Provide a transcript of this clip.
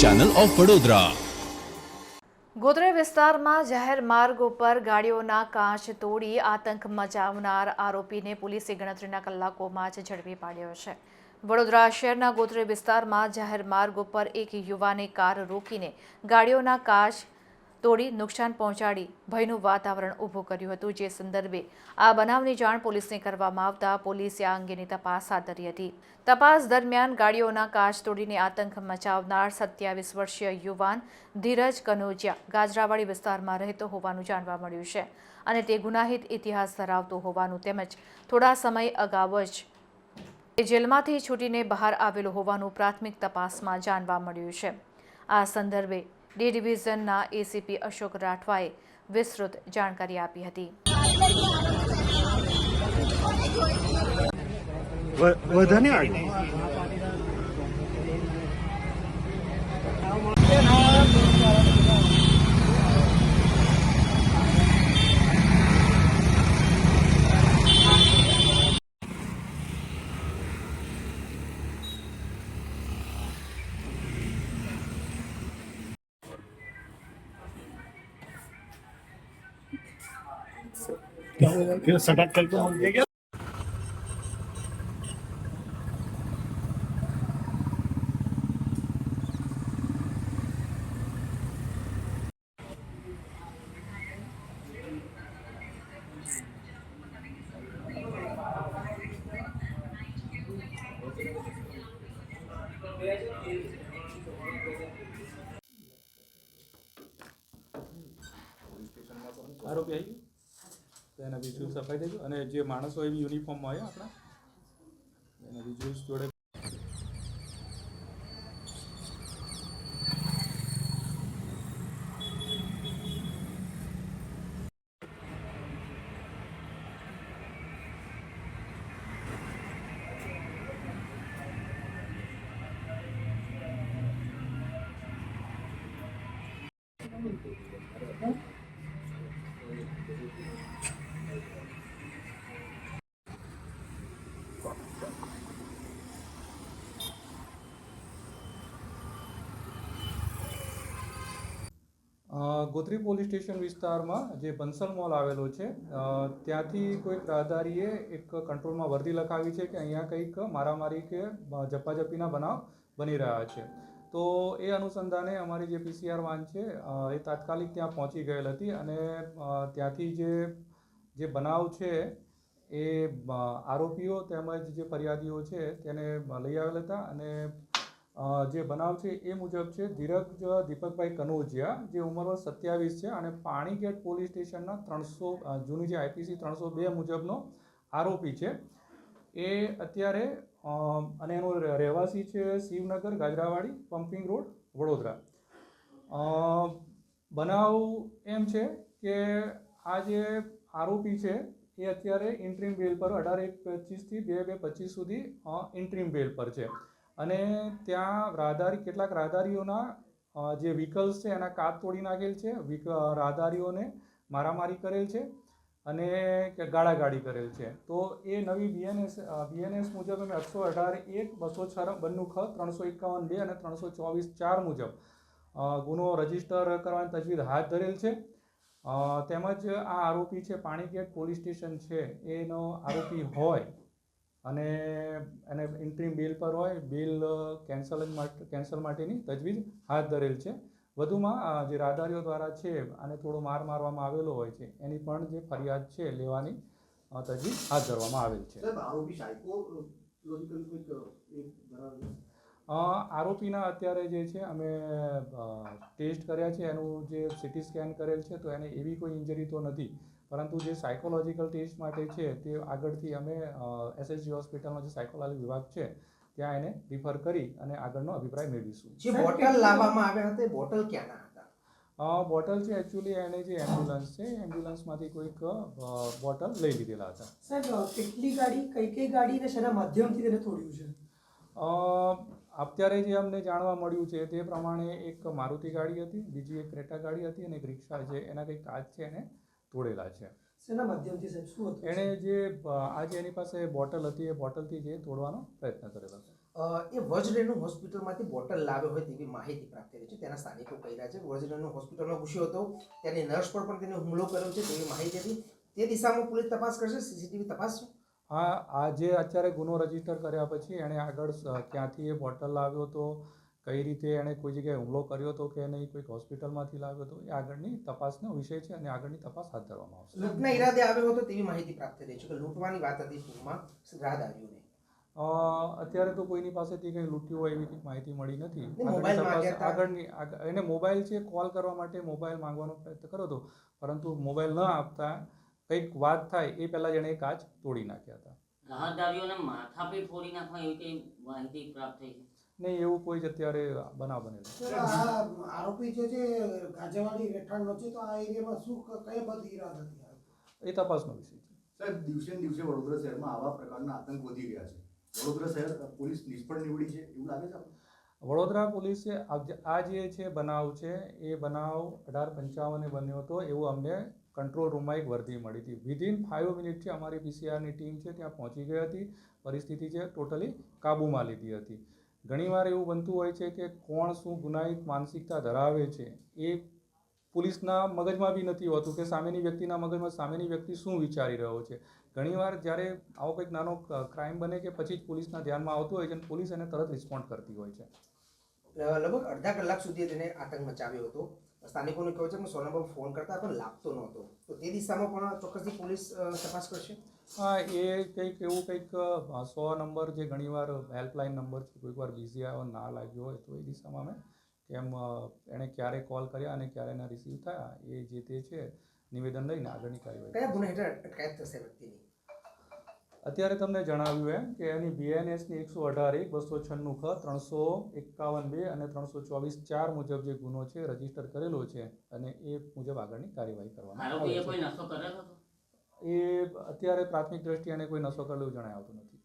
Channel of Vadodara Godhra વિસ્તારમાં જાહેર માર્ગ ઉપર ગાડીઓના કાચ તોડી આતંક મચાવનાર આરોપીને પોલીસે ગણતરીના કલાકોમાં જ ઝડપી પાડ્યો છે. વડોદરા શહેરના ગોધરા વિસ્તારમાં જાહેર માર્ગ ઉપર એક યુવાને કાર રોકીને ગાડીઓના કાચ તોડી નુકસાન પહોંચાડી ભયનું વાતાવરણ ઊભું કર્યું હતું, જે સંદર્ભે આ બનાવની જાણ પોલીસને કરવામાં આવતા પોલીસે આ અંગેની તપાસ હાથ ધરી હતી. તપાસ દરમિયાન ગાડીઓના કાચ તોડીને આતંક મચાવનાર સત્યાવીસ વર્ષીય યુવાન ધીરજ કનોજિયા ગાજરાવાડી વિસ્તારમાં રહેતો હોવાનું જાણવા મળ્યું છે અને તે ગુનાહિત ઇતિહાસ ધરાવતો હોવાનું તેમજ થોડા સમય અગાઉ જ તે જેલમાંથી છૂટીને બહાર આવેલો હોવાનું પ્રાથમિક તપાસમાં જાણવા મળ્યું છે. આ સંદર્ભે ડી ડિવિઝનના એસીપી અશોક રાઠવાએ વિસ્તૃત જાણકારી આપી હતી. વધારે सटक करके તો સફાઈ દેજો અને જે માણસો એવી યુનિફોર્મમાં આવ્યા આપણા એના વિઝ્યુઅલ્સ જોડે અ, ગોત્રી પોલીસ સ્ટેશન વિસ્તારમાં જે બંસલ મોલ આવેલો છે ત્યાંથી કોઈક રાહદારીએ એક કંટ્રોલમાં વર્દી લખાવી છે કે અહીંયા કંઈક મારામારી કે ઝપાઝપીના બનાવ બની રહ્યા છે. તો એ અનુસંધાને અમારી જે પીસીઆર વાન છે એ તાત્કાલિક ત્યાં પહોંચી ગયેલ હતી અને ત્યાંથી જે જે બનાવ છે એ આરોપીઓ તેમજ જે ફરિયાદીઓ છે તેને લઈ આવેલ હતા અને જે બનાવ છે એ મુજબ છે, ધીરજ, દીપકભાઈ કનોજિયા, જે ઉંમર સત્યાવીસ છે અને પાણીગેટ પોલીસ સ્ટેશનના ત્રણસો જૂની જે આઈપીસી ત્રણસો બે મુજબનો આરોપી છે. એ અત્યારે અને એનો રહે- રહેવાસી છે શિવનગર, ગાજરાવાડી પમ્પિંગ રોડ, વડોદરા. બનાવ એમ છે કે આ જે આરોપી છે એ અત્યારે ઇન્ટ્રીમ બેલ પર અઢાર એક પચીસથી બે બે પચીસ સુધી ઇન્ટ્રીમ બેલ પર છે. અને ત્યાં રાહદારી, કેટલાક રાહદારીઓના જે વ્હીકલ્સ છે, એના કાચ તોડી નાખેલ છે. રાહદારીઓને મારામારી કરેલ છે અને ગાળાગાળી કરેલ છે. તો એ નવી બીએનએસ બીએનએસ મુજબ અમે એકસો અઢાર એક, બસો છ બન્નું ખ, ત્રણસો એકાવન બે અને ત્રણસો ચોવીસ ચાર મુજબ ગુનો રજિસ્ટર કરવાની તજવીજ હાથ ધરેલ છે. તેમજ આ આરોપી છે, પાણીગેટ પોલીસ સ્ટેશન છે. એનો આરોપી હોય અને એને ઇન્ટ્રીમ બિલ પર હોય બિલ કેન્સલ માટે કેન્સલ માટેની તજવીજ હાથ ધરેલ છે. વધુમાં જે રાહદારીઓ દ્વારા છે અને થોડો માર મારવામાં આવેલો હોય છે એની પણ જે ફરિયાદ છે લેવાની તજવીજ હાથ ધરવામાં આવેલ છે. આરોપીના અત્યારે જે છે અમે ટેસ્ટ કર્યા છે એનું જે સિટી સ્કેન કરેલ છે તો એને એવી કોઈ ઇન્જરી તો નથી. પરંતુ જે સાયકોલોજીકલ ટેસ્ટ માટે છે તે આગળથી અમે એસએસજી હોસ્પિટલનો જે સાયકોલોજી વિભાગ છે ત્યાં એને રિફર કરી અને આગળનો અભિપ્રાય મેળવીશું. જે બોટલ લાવવામાં આવ્યા હતા બોટલ ક્યાંના હતા? બોટલ છે એકચ્યુઅલી એને જે એમ્બ્યુલન્સ છે એમ્બ્યુલન્સમાંથી કોઈક બોટલ લઈ લીધેલા હતા. સાહેબ કેટલી ગાડી કઈ કઈ ગાડી અને શેના માધ્યમથી તેને તોડ્યું છે? અત્યારે જે અમને જાણવા મળ્યું છે તે પ્રમાણે એક મારુતિ ગાડી હતી બીજી એક ક્રેટા ગાડી હતી અને એક રિક્ષા છે એના કંઈક કાચ છે એને તોડેલા છે. શેના માધ્યમથી સાહેબ? શું હતું? એણે જે આજે એની પાસે બોટલ હતી એ બોટલથી જે તોડવાનો પ્રયત્ન કરેલો છે. એ વજરેનું હોસ્પિટલમાંથી બોટલ લાવ્યો હોય તેવી માહિતી પ્રાપ્ત થઈ છે. તેના સ્થાનિકો કહી રહ્યા છે વજરેનું હોસ્પિટલમાં ઘૂસ્યો હતો. તેની નર્સ પર પણ તેને હુમલો કર્યો છે તેવી માહિતી હતી. તે દિશામાં પોલીસ તપાસ કરશે. સીસીટીવી તપાસ હા આ જે અત્યારે ગુનો રજિસ્ટર કર્યા પછી એણે આગળ ક્યાંથી એ બોટલ લાવ્યો હતો કઈ રીતે એણે કોઈ જગ્યાએ હુમલો કર્યો હતો કે નહીં કોઈક હોસ્પિટલમાંથી લાવ્યો હતો એ આગળની તપાસનો વિષય છે અને આગળની તપાસ હાથ ધરવામાં આવશે. લૂંટના ઈરાદે આવ્યો હતો તેવી માહિતી પ્રાપ્ત થઈ છે. કે લૂંટવાની વાત હતી ટૂંકમાં રાહદારીઓને નહીં અત્યારે તો કોઈની પાસેથી કંઈ લૂંટ્યું હોય એવી કંઈ માહિતી મળી નથી. આગળની એને મોબાઈલ છે કોલ કરવા માટે મોબાઈલ માંગવાનો પ્રયત્ન કર્યો હતો પરંતુ મોબાઈલ ન આપતા કંઈક વાત થાય એ પહેલાં જેણે કાચ તોડી નાખ્યા હતા. રાહદારીઓને માથા પે ફોડી નાખવા એવી કંઈ માહિતી પ્રાપ્ત થઈ છે? નહીં એવું કોઈ જ અત્યારે બનાવ બનેલો આરોપી જે છે ગાજાવાડી રહેઠાણનો છે તો આ એરિયામાં શું કઈ બધી ઈરાદ હતી એ તપાસનો વિષય છે. સાહેબ દિવસે દિવસે વડોદરા શહેરમાં આવા પ્રકારના આતંક વધી રહ્યા છે. વડોદરા શહેર પોલીસ નિષ્ફળ નીવડી છે એવું લાગે છે વડોદરા પોલીસે આ જે- આ જે છે બનાવ છે એ બનાવ અઢાર પંચાવને બન્યો હતો એવું અમને કંટ્રોલ રૂમમાં એક વર્દી મળી હતી. વિધિન ફાઇવ મિનિટથી અમારી પીસીઆરની ટીમ છે ત્યાં પહોંચી ગઈ હતી. પરિસ્થિતિ છે ટોટલી કાબૂમાં લીધી હતી. ઘણીવાર એવું બનતું હોય છે કે કોણ શું ગુનાહિત માનસિકતા ધરાવે છે, એ પોલીસના મગજમાં બી નથી હોતું કે સામેની વ્યક્તિના મગજમાં સામેની વ્યક્તિ શું વિચારી રહ્યો છે. ઘણીવાર જ્યારે આવો કંઈક નાનો ક્રાઇમ બને કે પછી જ પોલીસના ધ્યાનમાં આવતું હોય છે અને પોલીસ એને તરત રિસ્પોન્ડ કરતી હોય છે. લગભગ અડધા કલાક સુધી તેને આતંક મચાવ્યો હતો. સ્થાનિકોનું કહ્યું છે? કે સોના પર ફોન કરતા પણ લાગતો નહોતો. તો તે દિશામાં પણ ચોક્કસથી પોલીસ તપાસ કરશે? હા એ કંઈક એવું કંઈક સો નંબર જે ઘણીવાર હેલ્પલાઇન નંબર છે કોઈક વાર બિઝી આવ્યો ના લાગ્યો હોય તો એ દિશામાં અમે કેમ એણે ક્યારે કોલ કર્યા અને ક્યારે એના રિસીવ થયા એ જે તે છે નિવેદન લઈને આગળની કાર્યવાહી કયા ગુના હેઠળ અટકાયત થશે વ્યક્તિની? અત્યારે તમને જણાવ્યું એમ કે એની બીએનએસની એકસો અઢાર એક બસો છન્નું ખ ત્રણસો એકાવન બે અને ત્રણસો ચોવીસ ચાર મુજબ જે ગુનો છે રજિસ્ટર કરેલો છે અને એ મુજબ આગળની કાર્યવાહી કરવામાં આવે છે. એ અત્યારે પ્રાથમિક દ્રષ્ટિએ એને કોઈ નશો કરેલું જણાય આવતું નથી.